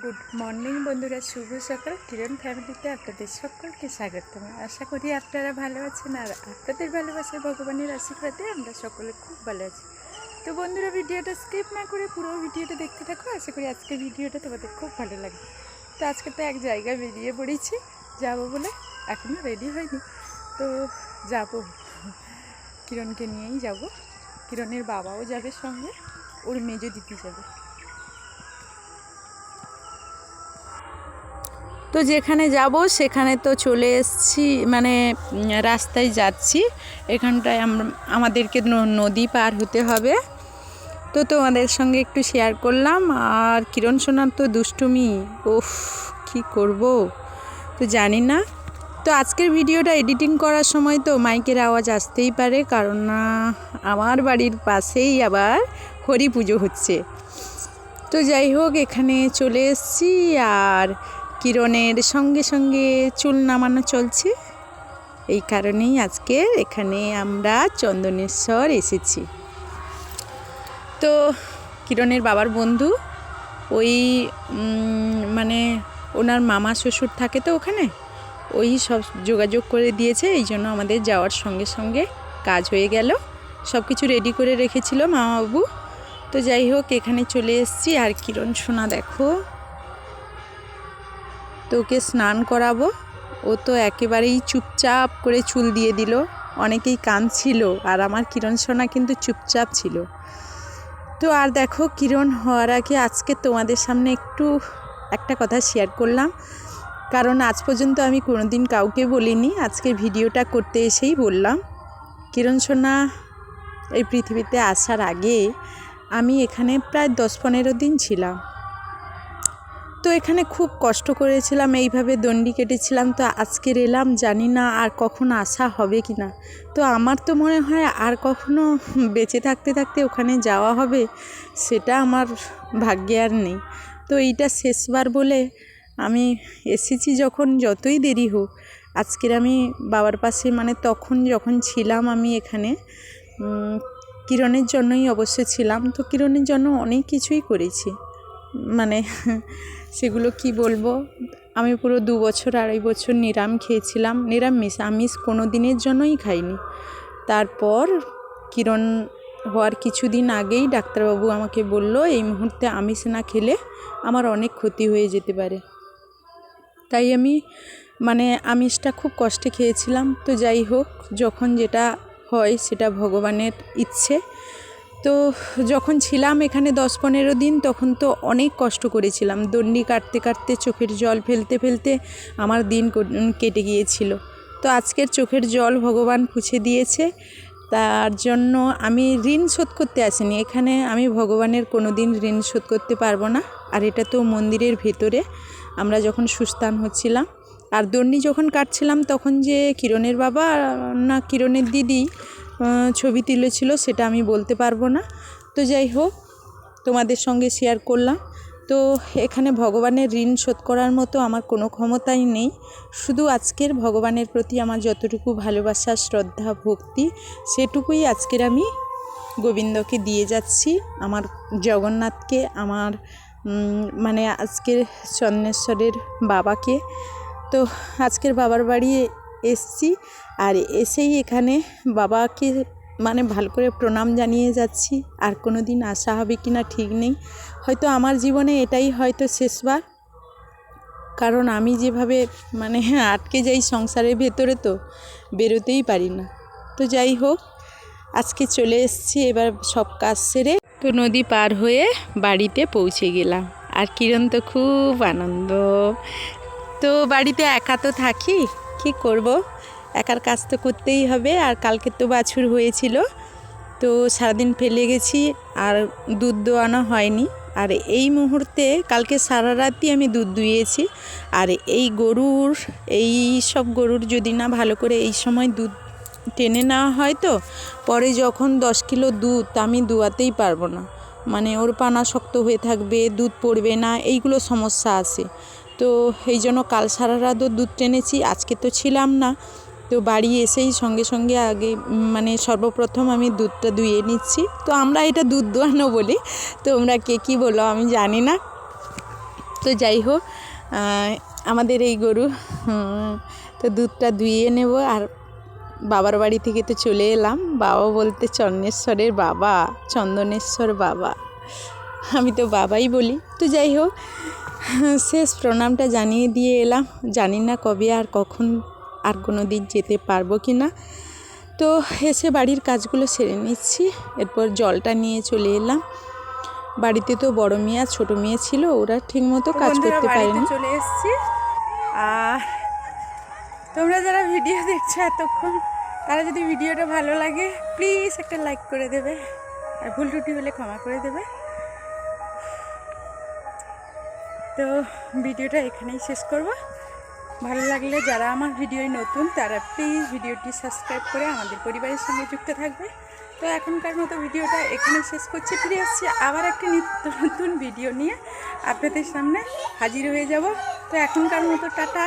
Good morning বন্ধুরা। শুভ সকাল। কিরণ ফ্যামিলিতে আপনাদের সকলকে স্বাগতম। আশা করি আপনারা ভালো আছেন আর আপনাদের ভালোবাসায় ভগবানের আশীর্বাদে আমরা সকলে খুব ভালো আছি। তো বন্ধুরা, ভিডিওটা স্কিপ না করে পুরো ভিডিওটা দেখতে থাকো। আশা করি আজকের ভিডিওটা তোমাদের খুব ভালো লাগবে। তো আজকে তো এক জায়গায় বেরিয়ে পড়েছি। যাব বলে এখনও রেডি হয়নি। তো যাব। কিরণকে নিয়েই যাব। কিরণের বাবাও যাবে সঙ্গে, ওর মেজো দিদি যাবে। তো যেখানে যাব, সেখানে তো চলে এসছি মানে রাস্তায় যাচ্ছি। এখানটায় আম- আমাদেরকে নদী পার হতে হবে। তো তোমাদের সঙ্গে একটু শেয়ার করলাম। আর কিরণ সোনার তো দুষ্টুমি ওফ কি করব? তো জানি না। তো আজকের ভিডিওটা এডিটিং করার সময় তো মাইকের আওয়াজ আসতেই পারে, কারণ আমার বাড়ির পাশেই আবার হরি পুজো হচ্ছে। তো যাই হোক, এখানে চলে এসেছি আর কিরণের সঙ্গে সঙ্গে চুল নামানো চলছে। এই কারণেই আজকে এখানে আমরা চন্দনেশ্বর এসেছি। তো কিরণের বাবার বন্ধু, ওই মানে ওনার মামা শ্বশুর থাকে তো ওখানে? ওই সব যোগাযোগ করে দিয়েছে, এই জন্য আমাদের যাওয়ার সঙ্গে সঙ্গে কাজ হয়ে গেল। সব কিছু রেডি করে রেখেছিল মামাবাবু। তো যাই হোক, এখানে চলে এসেছি। আর কিরণ সোনা দেখো। তো ওকে স্নান করাবো। ও তো একেবারেই চুপচাপ করে চুল দিয়ে দিল। অনেকেই কাঁদছিল, আর আমার কিরণ সোনা কিন্তু চুপচাপ ছিল। তো আর দেখো, কিরণ হওয়ার আগে আজকে তোমাদের সামনে একটু একটা কথা শেয়ার করলাম। কারণ আজ পর্যন্ত আমি কোনোদিন কাউকে বলিনি, আজকে ভিডিওটা করতে এসেই বললাম। কিরণ সোনা, এই পৃথিবীতে আসার আগে আমি এখানে প্রায় দশ পনেরো দিন ছিলাম। তো এখানে খুব কষ্ট করেছিলাম, এইভাবে দণ্ডি কেটেছিলাম, তো আজকের এলাম, জানি না আর কখন আসা হবে কি না। তো আমার তো মনে হয় আর কখনো বেঁচে থাকতে থাকতে ওখানে যাওয়া হবে, সেটা আমার ভাগ্যে আর নেই। তো এইটা শেষবার বলে আমি এসেছি যখন যতই দেরি হোক, আজকের আমি বাবার পাশে মানে তখন যখন ছিলাম আমি এখানে কিরণের জন্যই অবশ্য ছিলাম, তো কিরণের জন্য অনেক কিছুই করেছি। মানে সেগুলো কি বলব? আমি পুরো দু বছর, আড়াই বছর নিরাম খেয়েছিলাম, নিরামিষ, আমিষ কোনো দিনের জন্যই খাইনি। তারপর কিরণ হওয়ার কিছুদিন আগেই ডাক্তারবাবু আমাকে বলল, এই মুহূর্তে আমিষ না খেলে আমার অনেক ক্ষতি হয়ে যেতে পারে। তাই আমি মানে আমিষটা খুব কষ্টে খেয়েছিলাম। তো যাই হোক, যখন যেটা হয় সেটা ভগবানের ইচ্ছে। তো যখন ছিলাম এখানে দশ পনেরো দিন, তখন তো অনেক কষ্ট করেছিলাম। দণ্ডি কাটতে কাটতে চোখের জল ফেলতে ফেলতে আমার দিন কেটে গিয়েছিল। তো আজকের চোখের জল ভগবান পুছে দিয়েছে। তার জন্য আমি ঋণ শোধ করতে আসিনি। এখানে আমি ভগবানের কোনো দিন ঋণ শোধ করতে পারব না। আর এটা তো মন্দিরের ভেতরে। আমরা যখন সুস্থান হচ্ছিলাম, আর দণ্ডি যখন কাটছিলাম, তখন যে কিরণের বাবা না কিরণের দিদি ছবি তুলেছিল, সেটা আমি বলতে পারব না। তো যাই হোক, তোমাদের সঙ্গে শেয়ার করলাম। তো এখানে ভগবানের ঋণ শোধ করার মতো আমার কোনো ক্ষমতাই নেই। শুধু আজকের ভগবানের প্রতি আমার যতটুকু ভালোবাসা, শ্রদ্ধা, ভক্তি, সেটুকুই আজকের আমি গোবিন্দকে দিয়ে যাচ্ছি। আমার জগন্নাথকে, আমার মানে আজকের চন্দ্রেশ্বরের বাবাকে। তো আজকের বাবার বাড়ি এসছি আর এসেই এখানে বাবাকে মানে ভালো করে প্রণাম জানিয়ে যাচ্ছি। আর কোনো দিন আসা হবে কি না ঠিক নেই। হয়তো আমার জীবনে এটাই হয়তো শেষবার। কারণ আমি যেভাবে মানে আটকে যাই সংসারের ভেতরে তো বেরোতেই পারি না। তো যাই হোক, আজকে চলে এসছি এবার সব কাজ সেরে। তো নদী পার হয়ে বাড়িতে পৌঁছে গেলাম। আর কিরণ তো খুব আনন্দ। তো বাড়িতে একা তো থাকি, কি করব? একার কাজ তো করতেই হবে, আর কালকে তো বাছুর হয়েছিল। তো সারাদিন ফেলে গেছি, আর দুধ দোয়ানো হয়নি। আর এই মুহূর্তে কালকে সারা রাতই আমি দুধ দুইয়েছি আর এই গরুর, এই সব গরুর যদি না ভালো করে এই সময় দুধ টেনে নেওয়া হয় তো, পরে যখন দশ কিলো দুধ আমি দুয়াতেই পারব না। মানে ওর পানা শক্ত হয়ে থাকবে, দুধ পড়বে না, এইগুলো সমস্যা আছে। তো এই জন্য কাল সারা রাতও দুধ টেনেছি, আজকে তো ছিলাম না। তো বাড়ি এসেই সঙ্গে সঙ্গে আগে মানে সর্বপ্রথম আমি দুধটা ধুয়ে নিচ্ছি। তো আমরা এটা দুধ দোয়ানো বলি তোমরা কে কী বলো আমি জানি না। তো যাই হোক আমাদের এই গরু তো দুধটা ধুয়ে নেব আর বাবার বাড়ি থেকে তো চলে এলাম। বাবা বলতে চন্নেশ্বরের বাবা চন্দনেশ্বর বাবা। আমি তো বাবাই বলি। তো যাই হোক শেষ প্রণামটা জানিয়ে দিয়ে এলাম। জানি না কবে আর কখন আর কোনো দিন যেতে পারব কি না। তো এসে বাড়ির কাজগুলো সেরে নিচ্ছি। এরপর জলটা নিয়ে চলে এলাম। বাড়িতে তো বড় মেয়ে আর ছোটো মেয়ে ছিল ওরা ঠিকমতো কাজ করতে পারেনি। চলে এসেছি। আর তোমরা যারা ভিডিও দেখছ এতক্ষণ তারা যদি ভিডিওটা ভালো লাগে প্লিজ একটা লাইক করে দেবে। আর ভুল টুটি হলে ক্ষমা করে দেবে। তো ভিডিওটা এখানেই শেষ করব। ভালো লাগলে যারা আমার ভিডিওয় নতুন, তারা প্লিজ ভিডিওটি সাবস্ক্রাইব করে আমাদের পরিবারের সঙ্গে যুক্ত থাকবে। তো এখনকার মতো ভিডিওটা এখানে শেষ করছি। ফিরে আসছি আবার একটি নিত্য নতুন ভিডিও নিয়ে আপনাদের সামনে হাজির হয়ে যাব। তো এখনকার মতো টাটা।